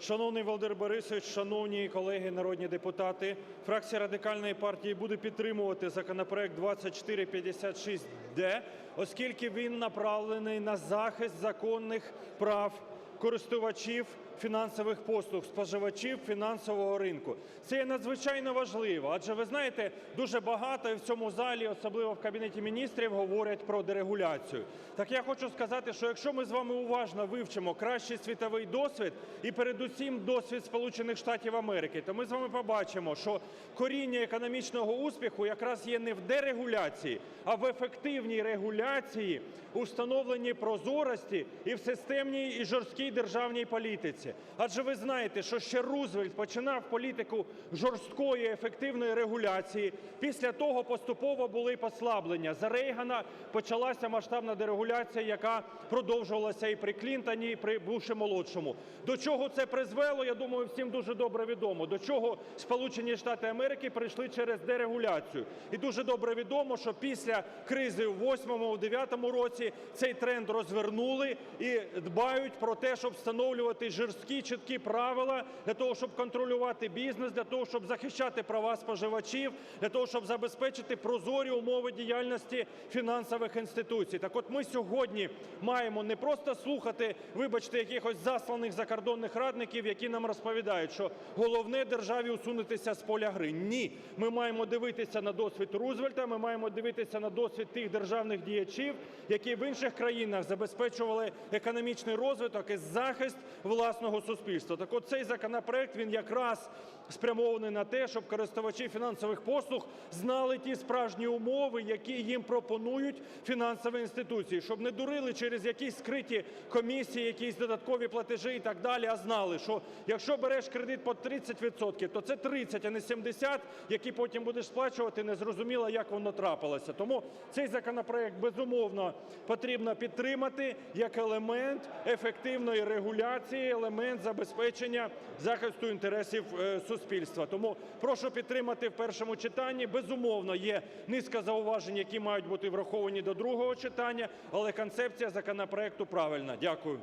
Шановний Володимир Борисович, шановні колеги народні депутати, фракція Радикальної партії буде підтримувати законопроект 2456-д, оскільки він направлений на захист законних прав користувачів фінансових послуг, споживачів фінансового ринку. Це є надзвичайно важливо, адже ви знаєте, дуже багато і в цьому залі, особливо в Кабінеті Міністрів, говорять про дерегуляцію. Так я хочу сказати, що якщо ми з вами уважно вивчимо кращий світовий досвід і передусім досвід Сполучених Штатів Америки, то ми з вами побачимо, що коріння економічного успіху якраз є не в дерегуляції, а в ефективній регуляції, у встановленні прозорості і в системній і жорсткій державній політиці. Адже ви знаєте, що ще Рузвельт починав політику жорсткої ефективної регуляції. Після того поступово були послаблення. За Рейгана почалася масштабна дерегуляція, яка продовжувалася і при Клінтоні, і при Буші-молодшому. До чого це призвело, я думаю, всім дуже добре відомо. До чого Сполучені Штати Америки прийшли через дерегуляцію. І дуже добре відомо, що після кризи в 2008-2009 році цей тренд розвернули і дбають про те, щоб встановлювати жорсткі, чіткі правила для того, щоб контролювати бізнес, для того, щоб захищати права споживачів, для того, щоб забезпечити прозорі умови діяльності фінансових інституцій. Так от ми сьогодні маємо не просто слухати, вибачте, якихось засланих закордонних радників, які нам розповідають, що головне державі усунутися з поля гри. Ні, ми маємо дивитися на досвід Рузвельта, ми маємо дивитися на досвід тих державних діячів, які в інших країнах забезпечували економічний розвиток і захист власного суспільства. Так от цей законопроект, він якраз спрямований на те, щоб користувачі фінансових послуг знали ті справжні умови, які їм пропонують фінансові інституції, щоб не дурили через якісь скриті комісії, якісь додаткові платежі і так далі, а знали, що якщо береш кредит по 30 відсотків, то це 30, а не 70, які потім будеш сплачувати, незрозуміло, як воно трапилося. Тому цей законопроект, безумовно, потрібно підтримати як елемент ефективної регуляції, елемент забезпечення захисту інтересів е, суспільства. Тому прошу підтримати в першому читанні. Безумовно, є низка зауважень, які мають бути враховані до другого читання, але концепція законопроекту правильна. Дякую.